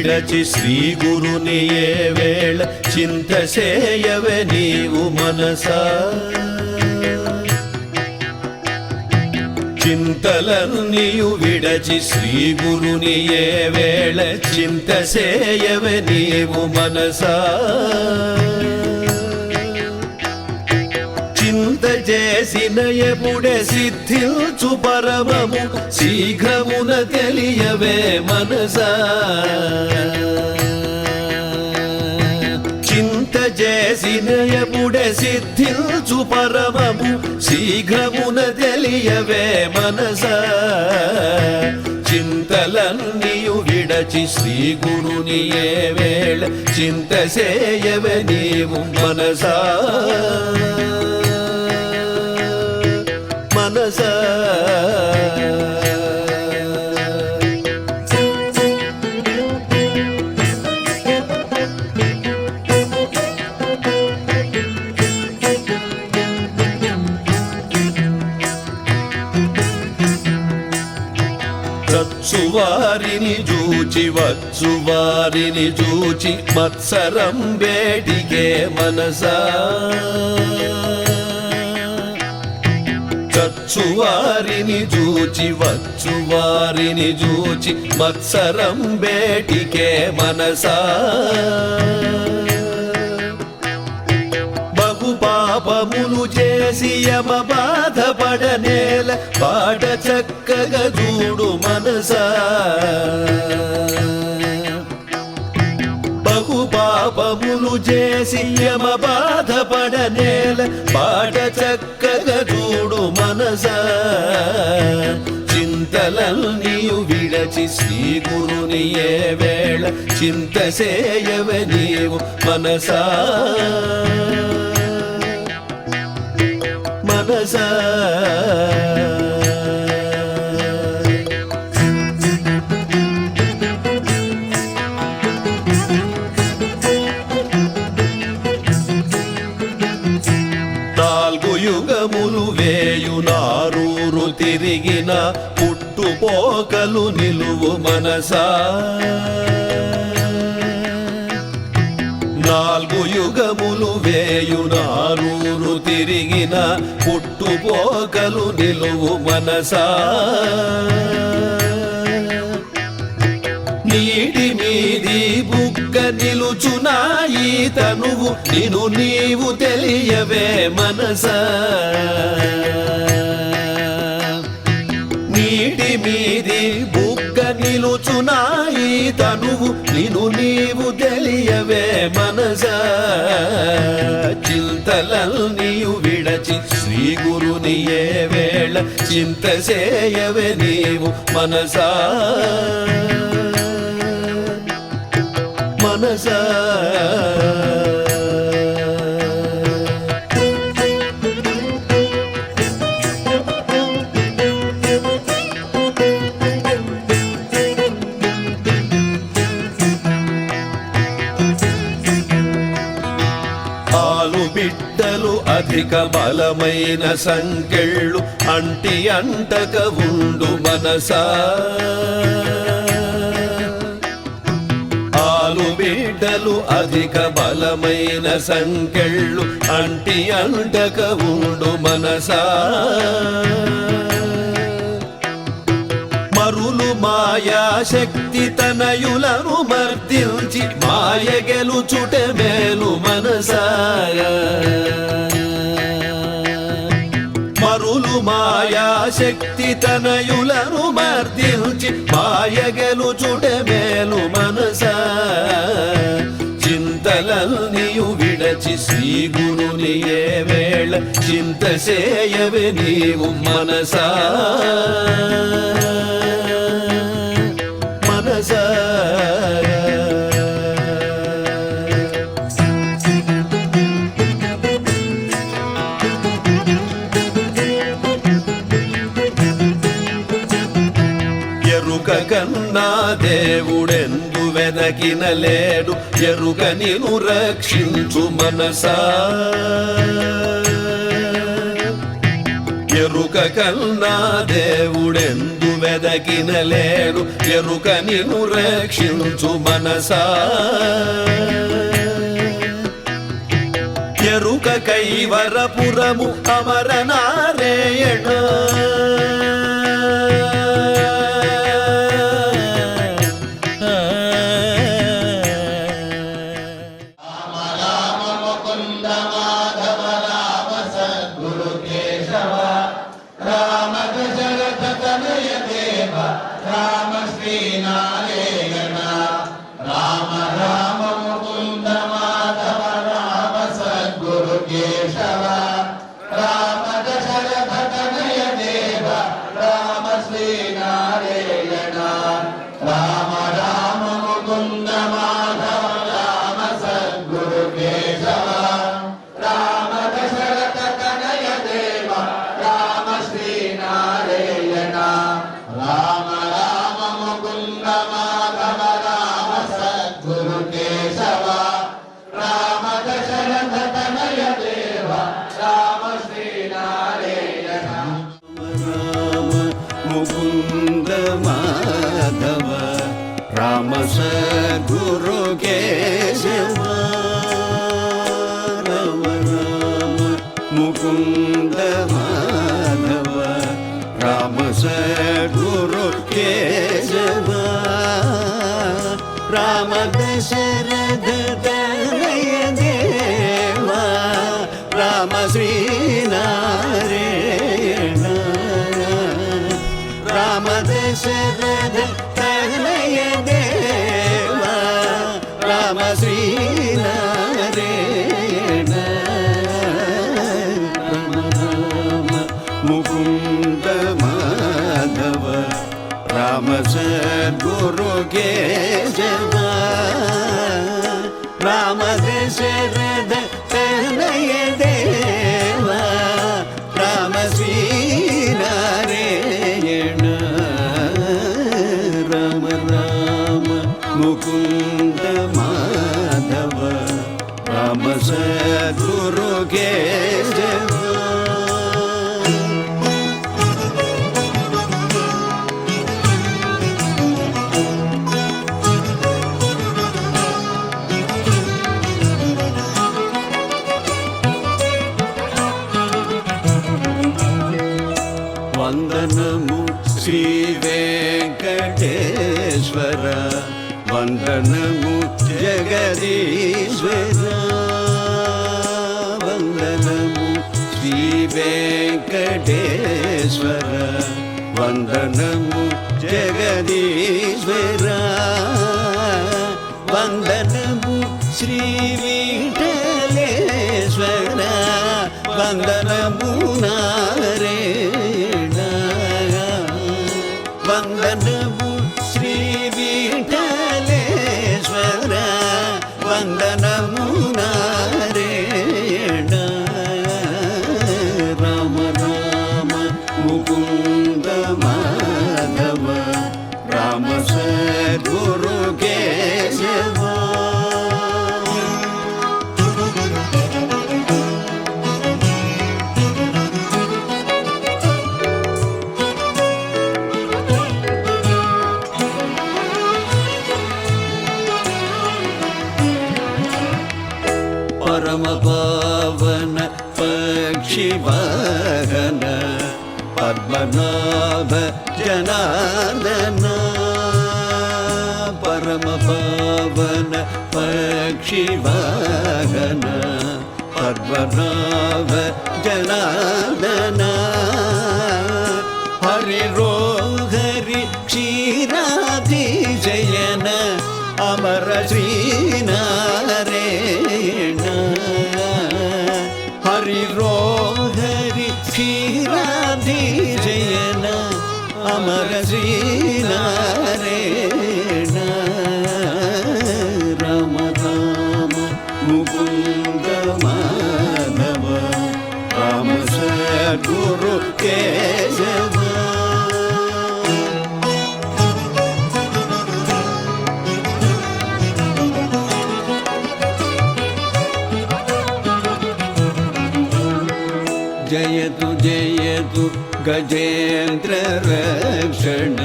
చింతలన్నీయు విడచి శ్రీ గురుని ఏ వేళ చింత చేయవే నీవు మనసా? చింతలన్నీయు విడచి శ్రీ గురుని ఏ వేళ చింత చేయవే నీవు మనసా? చేసిన ఎప్పుడే సిద్ధించు పరమము శీఘ్రమున తెలియవే మనసా. చింత చేసిన ఎప్పుడే సిద్ధించు పరమము శీఘ్రమున తెలియవే మనసా. చింతలన్నీయు విడచి శ్రీ గురుని ఏ వేళ చింత చేయవే నీవు మనసా. దశ. వారిని చూచి వచ్చు వారిని చూచి మత్సరం వేడికే మనసా. చచ్చు వారిని చూచి వచ్చు వారిని చూచి మత్సరం బేటికే మనసా. బహు పాపములు చేసి యమ బాధపడనేల పాట చక్కగా చూడు మనసా. పాపములు చేసి యమ బాధపడనేల పాట చక్క మనసా చింతలన్నీయు విడచి శ్రీ గురుని ఏ వేళ చింత సేయవ నీవు మనసా. మనసా. పుట్టుపోకలు నిలువు మనసా. నాలుగు యుగములు వేయునారూరు తిరిగిన పుట్టుపోకలు నిలువు మనసా. నీటి మీది బుగ్గ నిలుచునాయి తనువు నిను నీవు తెలియవే మనసా. నీటి మీది బుగ్గ నిలుచునాయి తనువు నిను నీవు తెలియవే మనస. మనసా చింతలన్నీయు విడచి శ్రీ గురుని ఏ వేళ చింత చేయవే నీవు మనసా. మనసా. అధిక బలమైన సంకెళ్ళు అంటి అంటక ఉండు మనసా. ఆలు బిడ్డలు అధిక బలమైన సంకెళ్ళు అంటి అంటక ఉండు మనసా. మాయాశక్తి తనయులను మర్దించి మాయ గెలుచుట మేలు మనసాగా మరులు మాయాశక్తి తనయులను మర్దించి మాయ గెలుచుట మేలు మనసా చింతలన్నీయు విడచి శ్రీ గురుని ఏ వేళ చింత సేయవే నీవు మనసా మనసా దేవుడెందు లేడు ఎరుక నిను రక్షించు మనసా. ఎరుక కన్నా దేవుడెందు వెదకిన లేరు ఎరుక నిను రక్షించు మనసా. ఎరుక కైవరపురము అమరనారేయణ. రామ సద్గురు కేశవ రామ రామ ముకుంద మాధవ రామ సద్గురు కేశవ రామ దశరథ తనయ దేవా రామ శ్రీనారాయణ రామ దశరథ తనయ ಜಯ ದೇವ ರಾಮ ಶ್ರೀನಾರೇಣ ರಮ ರಾಮ ಮುಕುಂದ ಮಾಧವ ರಾಮ ಸದ್ಗುರು ಕೇಶವ ರಾಮ ದೇಶ వెంకటేశ్వర వందనము జగదీశ్వర. వందనము శ్రీ విఠలేశ్వర. వందనము నారాయణ ஜனகன பத்மநாப ஜனார்தன பரமபாவன பக்ஷிவாகன பத்மநாப ஜனார்தன ஹரிரோஹரி க்ஷீராதிஜயன அமர ஸ்ரீன गुरु तु जय तु गजेन्द्र रक्षण।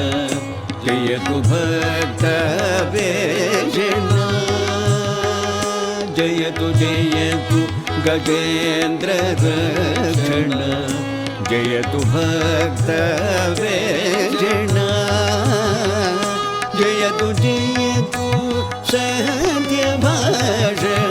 जयतु भक्तवेषण जयतु जयतु गजेन्द्र भक्षण जय तु भक्त वेशण जय तु भक्तवेषण जयतु सद्य सद्यभाषण